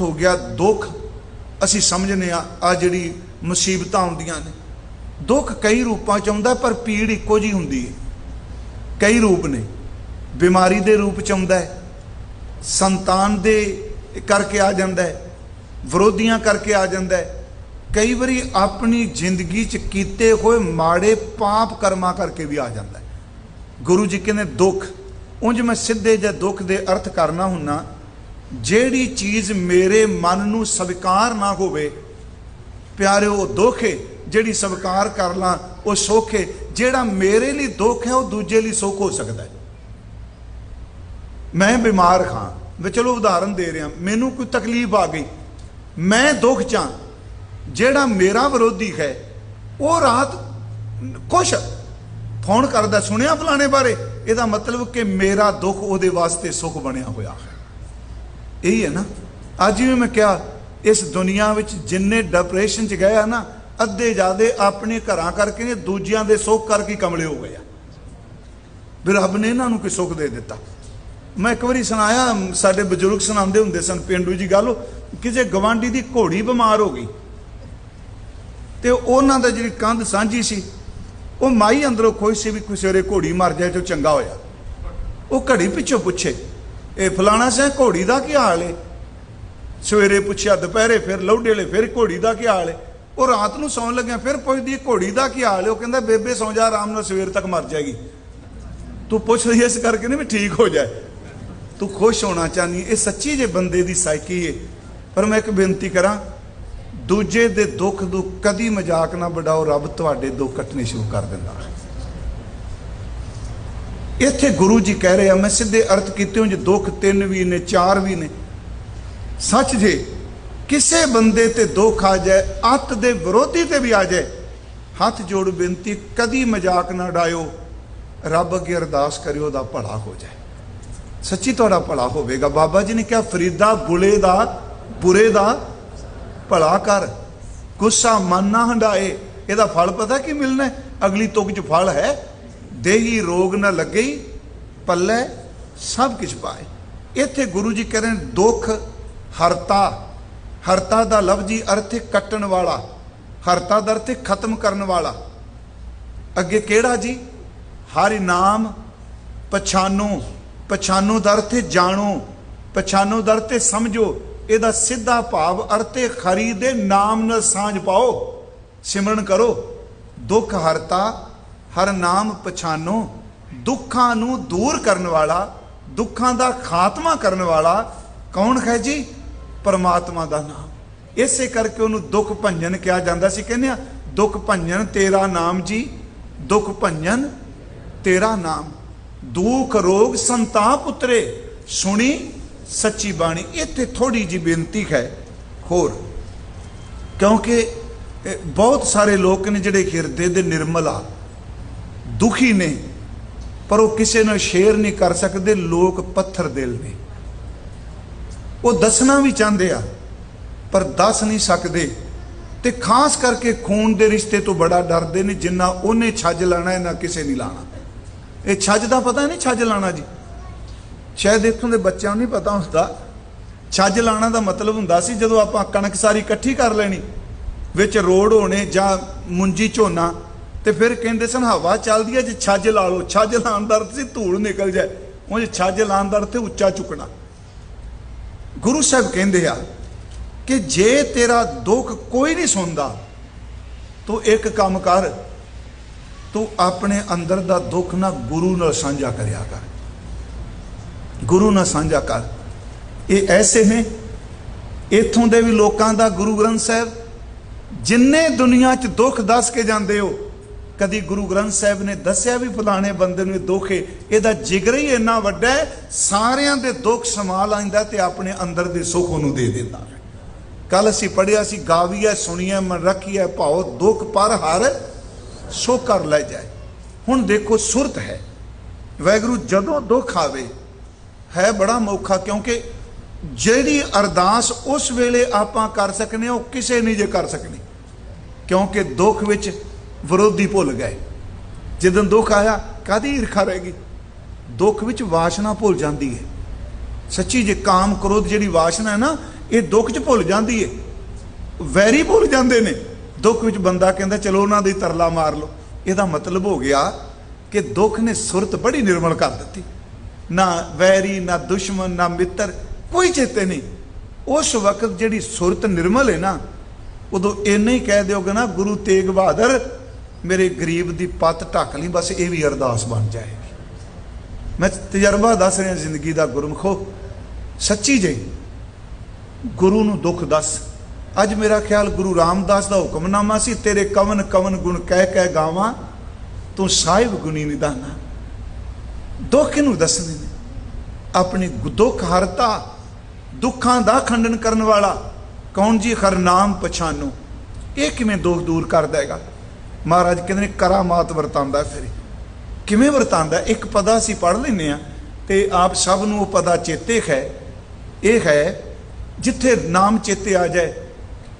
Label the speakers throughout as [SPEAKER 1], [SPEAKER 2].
[SPEAKER 1] ਹੋ ਗਿਆ, ਦੁੱਖ ਅਸੀਂ ਸਮਝਨੇ ਆ ਆ ਜਿਹੜੀ ਮੁਸੀਬਤਾਂ ਆਉਂਦੀਆਂ ਨੇ। ਦੁੱਖ ਕਈ ਰੂਪਾਂ ਚ ਆਉਂਦਾ, ਪਰ ਪੀੜ ਇੱਕੋ ਜੀ ਹੁੰਦੀ ਹੈ। ਕਈ ਰੂਪ ਨੇ। ਬਿਮਾਰੀ ਦੇ ਰੂਪ ਚ ਆਉਂਦਾ ਹੈ। ਸੰਤਾਨ ਦੇ ਕਰਕੇ ਆ ਜਾਂਦਾ ਹੈ। ਵਿਰੋਧੀਆਂ ਕਰਕੇ ਆ ਜਾਂਦਾ ਹੈ। ਕਈ ਵਾਰੀ ਆਪਣੀ ਜ਼ਿੰਦਗੀ ਚ ਕੀਤੇ ਹੋਏ ਮਾੜੇ ਪਾਪ ਕਰਮਾਂ ਕਰਕੇ ਵੀ ਆ ਜਾਂਦਾ ਹੈ। ਗੁਰੂ ਜੀ ਕਹਿੰਦੇ, ਦੁੱਖ। ਉਂਝ ਮੈਂ ਸਿੱਧੇ ਜੇ ਦੁੱਖ ਦੇ ਅਰਥ ਕਰਨਾ ਹੁੰਨਾ ਜਿਹੜੀ ਚੀਜ਼ ਮੇਰੇ ਮਨ ਨੂੰ ਸਵੀਕਾਰ ਨਾ ਹੋਵੇ, ਪਿਆਰਿਓ, ਉਹ ਦੁੱਖ ਹੈ ਜਿਹੜੀ ਸਵੀਕਾਰ ਕਰ ਲਾਂ, ਉਹ ਸੁੱਖ ਜਿਹੜਾ ਮੇਰੇ ਲਈ ਦੁੱਖ ਹੈ, ਉਹ ਦੂਜੇ ਲਈ ਸੁੱਖ ਹੋ ਸਕਦਾ ਹੈ। ਮੈਂ ਬਿਮਾਰ ਹਾਂ। ਵੀ ਚਲੋ ਉਦਾਹਰਨ ਦੇ ਰਿਹਾ। ਮੈਨੂੰ ਕੋਈ ਤਕਲੀਫ ਆ ਗਈ। ਮੈਂ ਦੁੱਖ ਚਾਂ ਜਿਹੜਾ ਮੇਰਾ ਵਿਰੋਧੀ ਹੈ, ਉਹ ਰਾਤ ਕੁਛ ਫੋਨ ਕਰਦਾ, ਸੁਣਿਆ ਫਲਾਣੇ ਬਾਰੇ? ਇਹਦਾ ਮਤਲਬ ਕਿ ਮੇਰਾ ਦੁੱਖ ਉਹਦੇ ਵਾਸਤੇ ਸੁੱਖ ਬਣਿਆ ਹੋਇਆ ਹੈ। ਇਹੀ ਹੈ ਨਾ। ਅੱਜ ਵੀ ਮੈਂ ਕਿਹਾ, ਇਸ ਦੁਨੀਆ ਵਿੱਚ ਜਿੰਨੇ ਡਿਪਰੈਸ਼ਨ ਚ ਗਏ ਆ ਨਾ, ਅੱਧੇ ਜਿਆਦੇ ਆਪਣੇ ਘਰਾਂ ਕਰਕੇ ਨੇ ਦੂਜਿਆਂ ਦੇ ਸੁੱਖ ਕਰਕੇ ਕਮਲੇ ਹੋ ਗਏ ਆ। ਵੀ ਰੱਬ ਨੇ ਇਹਨਾਂ ਨੂੰ ਕੀ ਸੁੱਖ ਦੇ ਦਿੱਤਾ। ਮੈਂ ਇੱਕ ਵਾਰੀ ਸੁਣਾਇਆ, ਸਾਡੇ ਬਜ਼ੁਰਗ ਸੁਣਾਉਂਦੇ ਹੁੰਦੇ ਸਨ, ਪਿੰਡੂ ਜੀ ਗੱਲ ਕਿਸੇ ਗਵਾਂਢੀ ਦੀ ਘੋੜੀ ਬਿਮਾਰ ਹੋ ਗਈ, ਤੇ ਉਹਨਾਂ ਦਾ ਜਿਹੜੀ ਕੰਧ ਸਾਂਝੀ ਸੀ, ਉਹ ਮਾਈ ਅੰਦਰੋਂ ਖੁਸ਼ ਸੀ ਵੀ ਕੋਈ ਸਵੇਰੇ ਘੋੜੀ ਮਰ ਜਾਏ ਤੇ ਚੰਗਾ ਹੋਇਆ। ਉਹ ਘੜੀ ਪਿੱਛੋਂ ਪੁੱਛੇ ਇਹ ਫਲਾਣਾ ਸਿੰਘ ਘੋੜੀ ਦਾ ਕੀ ਹਾਲ ਏ? ਸਵੇਰੇ ਪੁੱਛਿਆ, ਦੁਪਹਿਰੇ ਫਿਰ ਲੌਡੇ ਵਾਲੇ ਫਿਰ ਘੋੜੀ ਦਾ ਕੀ ਹਾਲ ਏ? ਉਹ ਰਾਤ ਨੂੰ ਸੌਣ ਲੱਗਿਆ, ਫਿਰ ਪੁੱਛਦੀ ਘੋੜੀ ਦਾ ਕੀ ਹਾਲ ਏ? ਉਹ ਕਹਿੰਦਾ, ਬੇਬੇ ਸੌਂ ਜਾ, ਆਰਾਮ ਨਾਲ ਸਵੇਰ ਤੱਕ ਮਰ ਜਾਏਗੀ। ਤੂੰ ਪੁੱਛ ਰਹੀ ਇਸ ਕਰਕੇ ਨਹੀਂ ਵੀ ਠੀਕ ਹੋ ਜਾਏ। ਤੂੰ ਖੁਸ਼ ਹੋਣਾ ਚਾਹਨੀ ਇਹ ਸੱਚੀ ਜੇ ਬੰਦੇ ਦੀ ਸਾਈਕੀ ਏ। ਪਰ ਮੈਂ ਇੱਕ ਬੇਨਤੀ ਕਰਾਂ, ਦੂਜੇ ਦੇ ਦੁੱਖ ਨੂੰ ਕਦੀ ਮਜ਼ਾਕ ਨਾ ਬਣਾਓ ਰੱਬ ਤੁਹਾਡੇ ਦੁੱਖ ਕੱਟਣੇ ਸ਼ੁਰੂ ਕਰ ਦਿੰਦਾ। ਇੱਥੇ ਗੁਰੂ ਜੀ ਕਹਿ ਰਹੇ ਆ, ਮੈਂ ਸਿੱਧੇ ਅਰਥ ਕੀਤੇ ਹੋ ਜੇ ਦੁੱਖ ਤਿੰਨ ਵੀ ਨੇ, ਚਾਰ ਵੀ ਨੇ। ਸੱਚ ਜੇ ਕਿਸੇ ਬੰਦੇ ਤੇ ਦੁੱਖ ਆ ਜਾਏ, ਅੱਤ ਦੇ ਵਿਰੋਧੀ ਤੇ ਵੀ ਆ ਜਾਏ, ਹੱਥ ਜੋੜ ਬੇਨਤੀ, ਕਦੀ ਮਜ਼ਾਕ ਨਾ ਡਾਇਓ ਰੱਬ ਅੱਗੇ ਅਰਦਾਸ ਕਰਿਓ ਦਾ ਭਲਾ ਹੋ ਜਾਏ। ਸੱਚੀ ਤੁਹਾਡਾ ਭਲਾ ਹੋਵੇਗਾ। ਬਾਬਾ ਜੀ ਨੇ ਕਿਹਾ, ਫਰੀਦਾ ਬੁਲੇ ਦਾ, ਬੁਰੇ ਦਾ ਭਲਾ ਕਰ। ਗੁੱਸਾ ਮਨ ਨਾ ਹੰਡਾਏ, ਇਹਦਾ ਫਲ ਪਤਾ ਕੀ ਮਿਲਣਾ ਅਗਲੀ ਤੁਕ ਚ ਫਲ ਹੈ। ਦੇਹੀ ਰੋਗ ਨਾ ਲੱਗਈ ਪੱਲੇ ਸਭ ਕੁਝ ਪਾਏ। ਇੱਥੇ ਗੁਰੂ ਜੀ ਕਹਿੰਦੇ ਨੇ, ਦੁੱਖ ਹਰਤਾ ਹਰਤਾ ਦਾ ਲਫ਼ਜ਼ੀ ਅਰਥ ਹੈ ਕੱਟਣ ਵਾਲਾ ਹਰਤਾ ਦਾ ਅਰਥ ਹੈ ਖਤਮ ਕਰਨ ਵਾਲਾ। ਅੱਗੇ ਕਿਹੜਾ ਜੀ? ਹਰਿ ਨਾਮ ਪਛਾਨੋ ਪਛਾਨੋ ਦਾ ਅਰਥ ਹੈ ਜਾਣੋ ਪਛਾਨੋ ਦਾ ਅਰਥ ਹੈ ਸਮਝੋ। ਇਹਦਾ ਸਿੱਧਾ ਭਾਵ ਅਰਥ ਹੈ ਖਰੀ ਦੇ ਨਾਮ ਨਾਲ ਸਾਂਝ ਪਾਓ ਸਿਮਰਨ ਕਰੋ। ਦੁੱਖ ਹਰਤਾ ਹਰ ਨਾਮ ਪਛਾਨੋ, ਦੁੱਖਾਂ ਨੂੰ ਦੂਰ ਕਰਨ ਵਾਲਾ, ਦੁੱਖਾਂ ਦਾ ਖਾਤਮਾ ਕਰਨ ਵਾਲਾ ਕੌਣ ਹੈ ਜੀ? ਪਰਮਾਤਮਾ ਦਾ ਨਾਮ। ਇਸੇ ਕਰਕੇ ਉਹਨੂੰ ਦੁੱਖ ਭੰਜਨ ਕਿਹਾ ਜਾਂਦਾ ਸੀ, ਕਹਿੰਦੇ ਆ, ਦੁੱਖ ਭੰਜਨ ਤੇਰਾ ਨਾਮ ਜੀ, ਦੁੱਖ ਭੰਜਨ ਤੇਰਾ ਨਾਮ। ਦੁੱਖ, ਰੋਗ, ਸੰਤਾਪ ਉਤਰੇ, ਸੁਣੀ, ਸੱਚੀ ਬਾਣੀ। ਇੱਥੇ ਥੋੜੀ ਜੀ ਬੇਨਤੀ ਹੈ, ਹੋਰ। ਕਿਉਂਕਿ ਬਹੁਤ ਸਾਰੇ ਲੋਕ ਨੇ ਜਿਹੜੇ ਹਿਰਦੇ ਦੇ ਨਿਰਮਲ ਆ। ਦੁਖੀ ਨੇ, ਪਰ ਉਹ ਕਿਸੇ ਨਾਲ ਸ਼ੇਅਰ ਨਹੀਂ ਕਰ ਸਕਦੇ, ਲੋਕ ਪੱਥਰ ਦਿਲ ਨੇ। ਉਹ ਦੱਸਣਾ ਵੀ ਚਾਹੁੰਦੇ ਆ, ਪਰ ਦੱਸ ਨਹੀਂ ਸਕਦੇ। ਤੇ ਖਾਸ ਕਰਕੇ ਖੂਨ ਦੇ ਰਿਸ਼ਤੇ ਤੋਂ ਬੜਾ ਡਰਦੇ ਨੇ, ਜਿੰਨਾ ਉਹਨੇ ਛੱਜ ਲਾਣਾ ਹੈ, ਨਾ ਕਿਸੇ ਨਹੀਂ ਲਾਣਾ। ਇਹ ਛੱਜ ਦਾ ਪਤਾ ਨਹੀਂ, ਛੱਜ ਲਾਣਾ ਜੀ। ਸ਼ਾਇਦ ਇੱਥੋਂ ਦੇ ਬੱਚਿਆਂ ਨੂੰ ਨਹੀਂ ਪਤਾ ਹੁੰਦਾ। ਛੱਜ ਲਾਣਾ ਦਾ ਮਤਲਬ ਹੁੰਦਾ ਸੀ, ਜਦੋਂ ਆਪਾਂ ਕਣਕ ਸਾਰੀ ਇਕੱਠੀ ਕਰ ਲੈਣੀ, ਵਿੱਚ ਰੋੜ ਹੋਣੇ ਜਾਂ ਮੁੰਜੀ ਝੋਨਾ ਤੇ ਫਿਰ ਕਹਿੰਦੇ ਸਨ, ਹਵਾ ਚੱਲਦੀ ਹੈ, ਜੇ ਛੱਜ ਲਾ ਲਓ। ਛੱਜ ਲਾਉਣ ਦਾ ਅਰਥ ਸੀ ਧੂੜ ਨਿਕਲ ਜਾਏ। ਉਹ ਜੇ ਛੱਜ ਲਾਉਣ ਦਾ ਅਰਥ ਹੈ ਉੱਚਾ ਚੁੱਕਣਾ ਗੁਰੂ ਸਾਹਿਬ ਕਹਿੰਦੇ ਆ ਕਿ ਜੇ ਤੇਰਾ ਦੁੱਖ ਕੋਈ ਨਹੀਂ ਸੁਣਦਾ, ਤੂੰ ਇੱਕ ਕੰਮ ਕਰ, ਤੂੰ ਆਪਣੇ ਅੰਦਰ ਦਾ ਦੁੱਖ ਨਾ ਗੁਰੂ ਨਾਲ ਸਾਂਝਾ ਕਰਿਆ ਕਰ। ਗੁਰੂ ਨਾਲ ਸਾਂਝਾ ਕਰ। ਇਹ ਐਸੇ ਨੇ, ਇਥੋਂ ਦੇ ਵੀ ਲੋਕਾਂ ਦਾ ਗੁਰੂ ਗ੍ਰੰਥ ਸਾਹਿਬ, ਜਿੰਨੇ ਦੁਨੀਆ 'ਚ ਦੁੱਖ ਦੱਸ ਕੇ ਜਾਂਦੇ ਹੋ ਕਦੀ ਗੁਰੂ ਗ੍ਰੰਥ ਸਾਹਿਬ ਨੇ ਦੱਸਿਆ ਵੀ ਫਲਾਣੇ ਬੰਦੇ ਨੂੰ ਦੁੱਖ ਹੈ ਇਹਦਾ ਜਿਗਰ ਹੀ ਇੰਨਾ ਵੱਡਾ ਹੈ ਸਾਰਿਆਂ ਦੇ ਦੁੱਖ ਸਮਾ ਲੈਂਦਾ ਤੇ ਆਪਣੇ ਅੰਦਰ ਦੇ ਸੁੱਖ ਉਹਨੂੰ ਦੇ ਦਿੰਦਾ। ਹੈ ਕੱਲ ਅਸੀਂ ਪੜਿਆ ਸੀ ਗਾਵੀਐ ਸੁਣੀਐ ਮਨ ਰੱਖੀਐ ਭਾਉ ਦੁੱਖ ਪਰ ਹਰ ਸੋ ਕਰ ਲੈ ਜਾਏ। ਹੁਣ ਦੇਖੋ ਸੁਰਤ ਹੈ। ਵੈਗਰੂ ਜਦੋਂ ਦੁੱਖ ਆਵੇ ਹੈ ਬੜਾ ਮੌਖਾ ਕਿਉਂਕਿ ਜਿਹੜੀ ਅਰਦਾਸ ਉਸ ਵੇਲੇ ਆਪਾਂ ਕਰ ਸਕਨੇ ਹਾਂ, ਉਹ ਕਿਸੇ ਨਹੀਂ ਜੇ ਕਰ ਸਕਣੀ ਕਿਉਂਕਿ ਦੁੱਖ ਵਿੱਚ ਵਿਰੋਧੀ ਭੁੱਲ ਗਏ। ਜਦੋਂ ਦੁੱਖ ਆਇਆ ਕਾਦੀ ਈਰਖਾ ਰਹਿ ਗਈ? ਦੁੱਖ ਵਿੱਚ ਵਾਸ਼ਨਾ ਭੁੱਲ ਜਾਂਦੀ ਹੈ ਸੱਚੀ ਜੇ ਕਾਮ ਕ੍ਰੋਧ ਜਿਹੜੀ ਵਾਸ਼ਨਾ ਹੈ ਨਾ, ਇਹ ਦੁੱਖ 'ਚ ਭੁੱਲ ਜਾਂਦੀ ਹੈ ਵੈਰੀ ਭੁੱਲ ਜਾਂਦੇ ਨੇ। ਦੁੱਖ ਵਿੱਚ ਬੰਦਾ ਕਹਿੰਦਾ, ਚਲੋ ਉਹਨਾਂ ਦੀ ਤਰਲਾ ਮਾਰ ਲਓ। ਇਹਦਾ ਮਤਲਬ ਹੋ ਗਿਆ ਕਿ ਦੁੱਖ ਨੇ ਸੁਰਤ ਬੜੀ ਨਿਰਮਲ ਕਰ ਦਿੱਤੀ। ਨਾ ਵੈਰੀ, ਨਾ ਦੁਸ਼ਮਣ, ਨਾ ਮਿੱਤਰ, ਕੋਈ ਚੇਤੇ ਨਹੀਂ। ਉਸ ਵਕਤ ਜਿਹੜੀ ਸੁਰਤ ਨਿਰਮਲ ਹੈ ਨਾ, ਉਦੋਂ ਇੰਨਾ ਹੀ ਕਹਿ ਦਿਓਗੇ ਨਾ, ਗੁਰੂ ਤੇਗ ਬਹਾਦਰ ਮੇਰੇ ਗਰੀਬ ਦੀ ਪੱਤ ਢੱਕ ਲਈ, ਬਸ ਇਹ ਵੀ ਅਰਦਾਸ ਬਣ ਜਾਏ। ਮੈਂ ਤਜਰਬਾ ਦੱਸ ਰਿਹਾ, ਜ਼ਿੰਦਗੀ ਦਾ ਗੁਰਮਖੋ ਸੱਚੀ ਜੇ ਗੁਰੂ ਨੂੰ ਦੁੱਖ ਦੱਸ, ਅੱਜ ਮੇਰਾ ਖਿਆਲ ਗੁਰੂ ਰਾਮਦਾਸ ਦਾ ਹੁਕਮਨਾਮਾ ਸੀ, ਤੇਰੇ ਕਵਨ ਕਵਨ ਗੁਣ ਕਹਿ ਕਹਿ ਗਾਵਾਂ, ਤੂੰ ਸਾਹਿਬ ਗੁਣੀ ਨਿਦਾਨਾ। ਦੁੱਖ ਨੂੰ ਦੱਸਦੇ ਨੇ। ਆਪਣੀ ਦੁੱਖ ਹਰਤਾ, ਦੁੱਖਾਂ ਦਾ ਖੰਡਨ ਕਰਨ ਵਾਲਾ, ਕੌਣ ਜੀ ਹਰਨਾਮ ਪਛਾਨੋ। ਇਹ ਕਿਵੇਂ ਦੁੱਖ ਦੂਰ ਕਰ ਦੇਗਾ ਮਹਾਰਾਜ ਕਹਿੰਦੇ ਨੇ ਕਰਾਮਾਤ ਵਰਤਾਂਦਾ ਫਿਰ ਕਿਵੇਂ ਵਰਤਾਂਦਾ? ਇੱਕ ਪਦਾ ਅਸੀਂ ਪੜ ਲੈਨੇ ਆ ਤੇ ਆਪ ਸਭ ਨੂੰ ਉਹ ਪਦਾ ਚੇਤੇ ਹੈ। ਇਹ ਹੈ, ਜਿੱਥੇ ਨਾਮ ਚੇਤੇ ਆ ਜਾਏ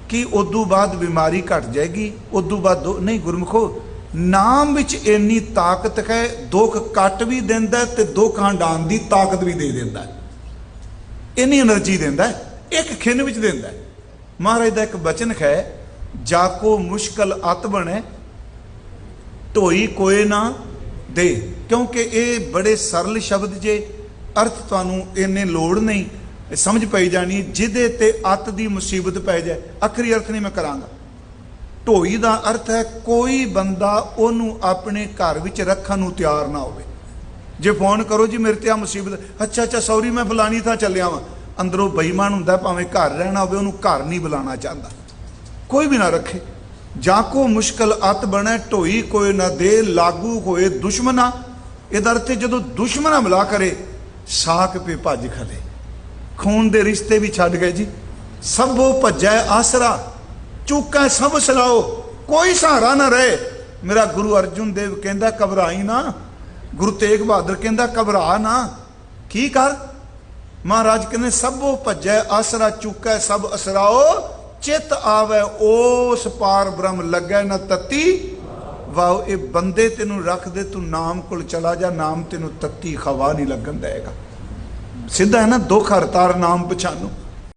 [SPEAKER 1] ਕਿ ਉਦੋਂ ਬਾਅਦ ਬਿਮਾਰੀ ਘਟ ਜਾਏਗੀ, ਉਦੋਂ ਬਾਅਦ ਨਹੀਂ ਗੁਰਮਖੋ, ਨਾਮ ਵਿੱਚ ਇੰਨੀ ਤਾਕਤ ਹੈ, ਦੁੱਖ ਕੱਟ ਵੀ ਦਿੰਦਾ ਤੇ ਦੁੱਖ ਹੰਡਾਣ ਦੀ ਤਾਕਤ ਵੀ ਦੇ ਦਿੰਦਾ। ਇੰਨੀ એનર્ਜੀ ਦਿੰਦਾ, ਇੱਕ ਖਿੰਨ ਵਿੱਚ ਦਿੰਦਾ। ਮਹਾਰਾਜ ਦਾ ਇੱਕ ਬਚਨ ਹੈ ਜਾ ਕੋ ਮੁਸ਼ਕਲ ਅਤ ਬਣੇ ਢੋਈ ਕੋਏ ਨਾ ਦੇ, ਕਿਉਂਕਿ ਇਹ ਬੜੇ ਸਰਲ ਸ਼ਬਦ ਜੇ, ਅਰਥ ਤੁਹਾਨੂੰ ਇੰਨੇ ਲੋੜ ਨਹੀਂ ਸਮਝ ਪਈ ਜਾਣੀ, ਜਿਹਦੇ ਤੇ ਅਤ ਦੀ ਮੁਸੀਬਤ ਪੈ ਜਾਏ, ਆਖਰੀ ਅਰਥ ਨਹੀਂ ਮੈਂ ਕਰਾਂਗਾ। ਢੋਈ ਦਾ ਅਰਥ ਹੈ, ਕੋਈ ਬੰਦਾ ਉਹਨੂੰ ਆਪਣੇ ਘਰ ਵਿੱਚ ਰੱਖਣ ਨੂੰ ਤਿਆਰ ਨਾ ਹੋਵੇ। ਜੇ ਫੋਨ ਕਰੋ ਜੀ, ਮੇਰੇ ਤੇ ਆ ਮੁਸੀਬਤ, ਅੱਛਾ ਅੱਛਾ ਸੌਰੀ ਮੈਂ ਫਲਾਣੀ ਥਾਂ ਚੱਲਿਆ ਵਾਂ। ਅੰਦਰੋਂ ਬੇਈਮਾਨ ਹੁੰਦਾ, ਭਾਵੇਂ ਘਰ ਰਹਿਣਾ ਹੋਵੇ, ਉਹਨੂੰ ਘਰ ਨਹੀਂ ਬੁਲਾਉਣਾ ਚਾਹੁੰਦਾ। ਕੋਈ ਵੀ ਨਾ ਰੱਖੇ। ਜਾਂ ਕੋ ਮੁਸ਼ਕਲ ਅਤ ਬਣੈ, ਢੋਈ ਕੋਈ ਨਾ ਦੇ, ਲਾਗੂ ਹੋਏ ਦੁਸ਼ਮਨਾ। ਇਹਦਾ ਅਰਥ ਜਦੋਂ ਦੁਸ਼ਮਨਾ ਮਿਲਾ ਕਰੇ ਸਾਕ ਪੇ ਭੱਜ ਖਲੇ ਖੂਨ ਦੇ ਰਿਸ਼ਤੇ ਵੀ ਛੱਡ ਗਏ ਜੀ। ਸਭੋ ਭੱਜੈ ਆਸਰਾ। ਚੁੱਕਾ ਸਭ ਸਲਾਓ ਕੋਈ ਸਹਾਰਾ ਨਾ ਰਹੇ। ਮੇਰਾ ਗੁਰੂ ਅਰਜੁਨ ਦੇਵ ਕਹਿੰਦਾ, ਘਬਰਾਈ ਨਾ। ਗੁਰੂ ਤੇਗ ਬਹਾਦਰ ਕਹਿੰਦਾ, ਘਬਰਾ ਨਾ। ਕੀ ਕਰ? ਮਹਾਰਾਜ ਕਹਿੰਦੇ, ਸਭੋ ਭੱਜੈ ਆਸਰਾ, ਚੁੱਕੈ ਸਭ ਅਸਰਾਓ। ਚਿਤ ਆਵੇ, ਉਸ ਪਾਰ ਬ੍ਰਹਮ ਲੱਗੈ ਨਾ ਤਤੀ। ਵਾਹ, ਇਹ ਬੰਦੇ ਤੈਨੂੰ ਰੱਖ ਦੇ, ਤੂੰ ਨਾਮ ਕੋਲ ਚਲਾ ਜਾ, ਨਾਮ ਤੈਨੂੰ ਤਤੀ ਖਵਾ ਨਹੀਂ ਲੱਗਣ ਦੇਗਾ ਸਿੱਧਾ ਹੈ ਨਾ, ਦੁੱਖ ਹਰਤਾਰ ਨਾਮ ਪਛਾਨੋ